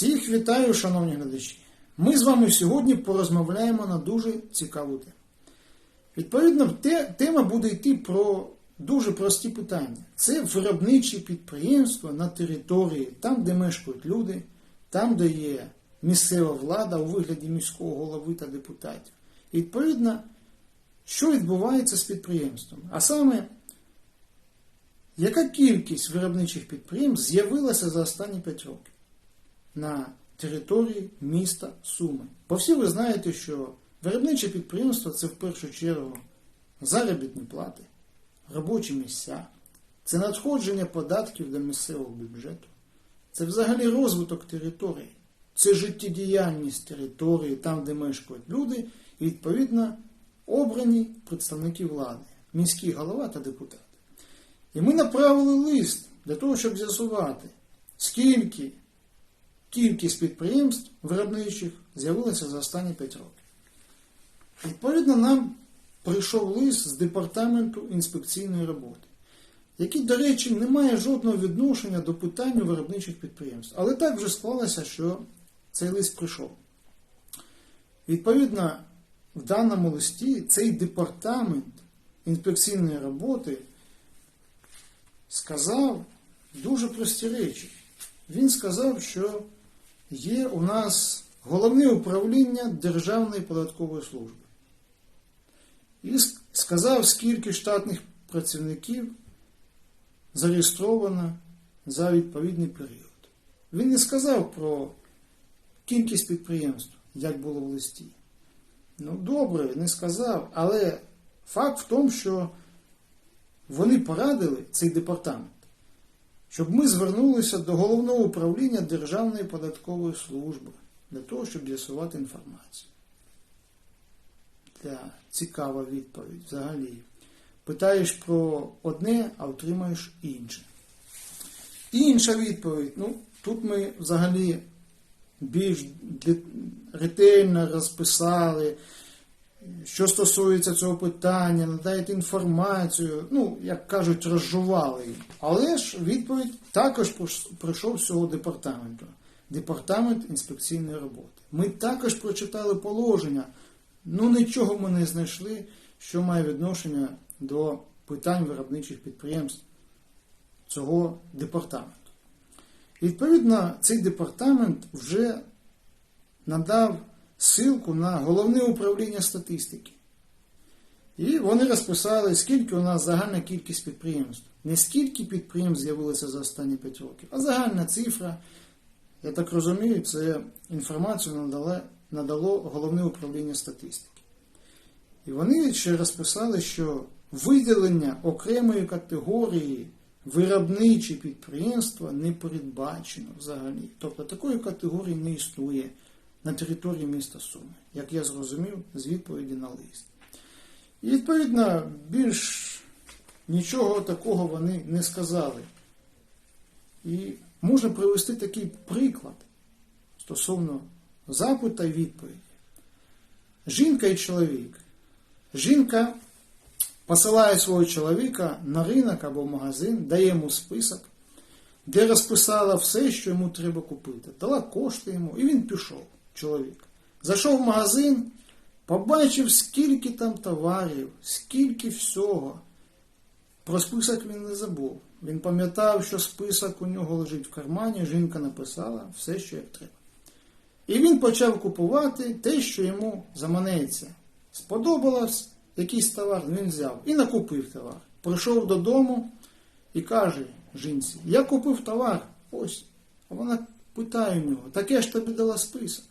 Всіх вітаю, шановні глядачі. Ми з вами сьогодні порозмовляємо на дуже цікаву тему. Відповідно, тема буде йти про дуже прості питання. Це виробничі підприємства на території, там, де мешкають люди, там, де є місцева влада у вигляді міського голови та депутатів. І відповідно, що відбувається з підприємством? А саме, яка кількість виробничих підприємств з'явилася за останні 5 років? На території міста Суми. Бо всі ви знаєте, що виробниче підприємство це в першу чергу заробітні плати, робочі місця, це надходження податків до місцевого бюджету, це взагалі розвиток території, це життєдіяльність території, там, де мешкають люди, і відповідно обрані представники влади, міський голова та депутати. І ми направили лист для того, щоб з'ясувати, скільки кількість підприємств виробничих з'явилася за останні 5 років. Відповідно, нам прийшов лист з департаменту інспекційної роботи, який, до речі, не має жодного відношення до питання виробничих підприємств. Але так вже склалося, що цей лист прийшов. Відповідно, в даному листі цей департамент інспекційної роботи сказав дуже прості речі. Він сказав, що є у нас головне управління Державної податкової служби. І сказав, скільки штатних працівників зареєстровано за відповідний період. Він не сказав про кількість підприємств, як було в листі. Ну, добре, не сказав, але факт в тому, що вони порадили цей департамент щоб ми звернулися до головного управління Державної податкової служби для того, щоб з'ясувати інформацію. Для цікава відповідь взагалі. Питаєш про одне, а отримаєш інше. Інша відповідь. Ну, тут ми взагалі більш ретельно розписали, що стосується цього питання, надаєте інформацію, ну, як кажуть, розжували. Але ж відповідь також прийшов з цього департаменту. Департамент інспекційної роботи. Ми також прочитали положення, ну нічого ми не знайшли, що має відношення до питань виробничих підприємств цього департаменту. Відповідно, цей департамент вже надав ссылку на головне управління статистики. І вони розписали, скільки у нас загальна кількість підприємств. Не скільки підприємств з'явилося за останні 5 років, а загальна цифра, я так розумію, це інформацію надало, надало головне управління статистики. І вони ще розписали, що виділення окремої категорії виробничі підприємства не передбачено взагалі. Тобто такої категорії не існує на території міста Суми, як я зрозумів з відповіді на лист. І відповідно більш нічого такого вони не сказали. І можна привести такий приклад стосовно запита і відповіді. Жінка і чоловік. Жінка посилає свого чоловіка на ринок або магазин, дає йому список, де розписала все, що йому треба купити. Дала кошти йому, і він пішов, чоловік. Зайшов в магазин, побачив, скільки там товарів, скільки всього. Про список він не забув. Він пам'ятав, що список у нього лежить в кармані, жінка написала все, що як треба. І він почав купувати те, що йому заманеться. Сподобалось якийсь товар, він взяв і накупив товар. Прийшов додому і каже жінці: Я купив товар, ось. А вона питає у нього, так я ж тобі дала список.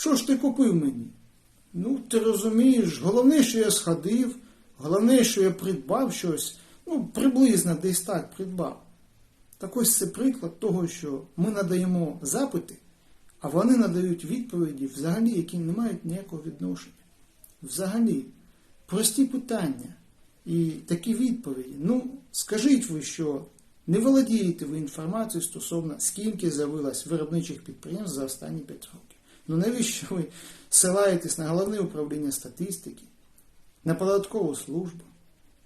Що ж ти купив мені? Ну, ти розумієш, головне, що я сходив, головне, що я придбав щось, ну, приблизно десь так придбав. Так ось це приклад того, що ми надаємо запити, а вони надають відповіді, взагалі, які не мають ніякого відношення. Взагалі, прості питання і такі відповіді. Ну, скажіть ви, що не володієте ви інформацією стосовно скільки з'явилось виробничих підприємств за останні 5 років. Ну навіщо ви силаєтесь на головне управління статистики, на податкову службу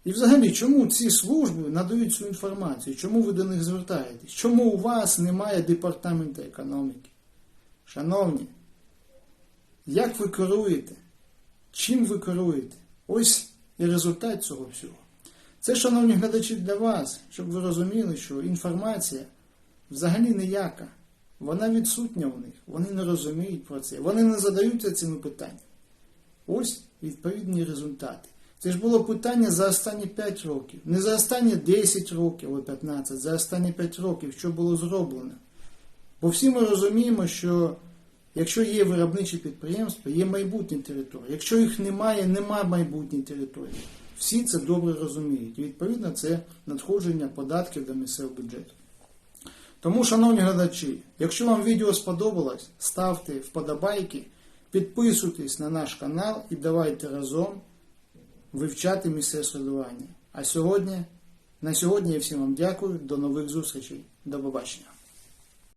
І взагалі, чому ці служби надають цю інформацію? Чому ви до них звертаєтесь? Чому у вас немає департаменту економіки? Шановні, як ви керуєте? Чим ви керуєте? Ось і результат цього всього. Це, шановні глядачі, для вас, щоб ви розуміли, що інформація взагалі ніяка. Вона відсутня у них. Вони не розуміють про це. Вони не задаються цими питаннями. Ось відповідні результати. Це ж було питання за останні 5 років. Не за останні 10 років або 15, за останні 5 років, що було зроблено. Бо всі ми розуміємо, що якщо є виробничі підприємства, є майбутні території. Якщо їх немає, нема майбутньої території. Всі це добре розуміють. І відповідно це надходження податків до місцевого бюджету. Тому, шановні глядачі, якщо вам відео сподобалось, ставте вподобайки, підписуйтесь на наш канал і давайте разом вивчати місцеве середування. А сьогодні, на сьогодні я всім вам дякую. До нових зустрічей. До побачення.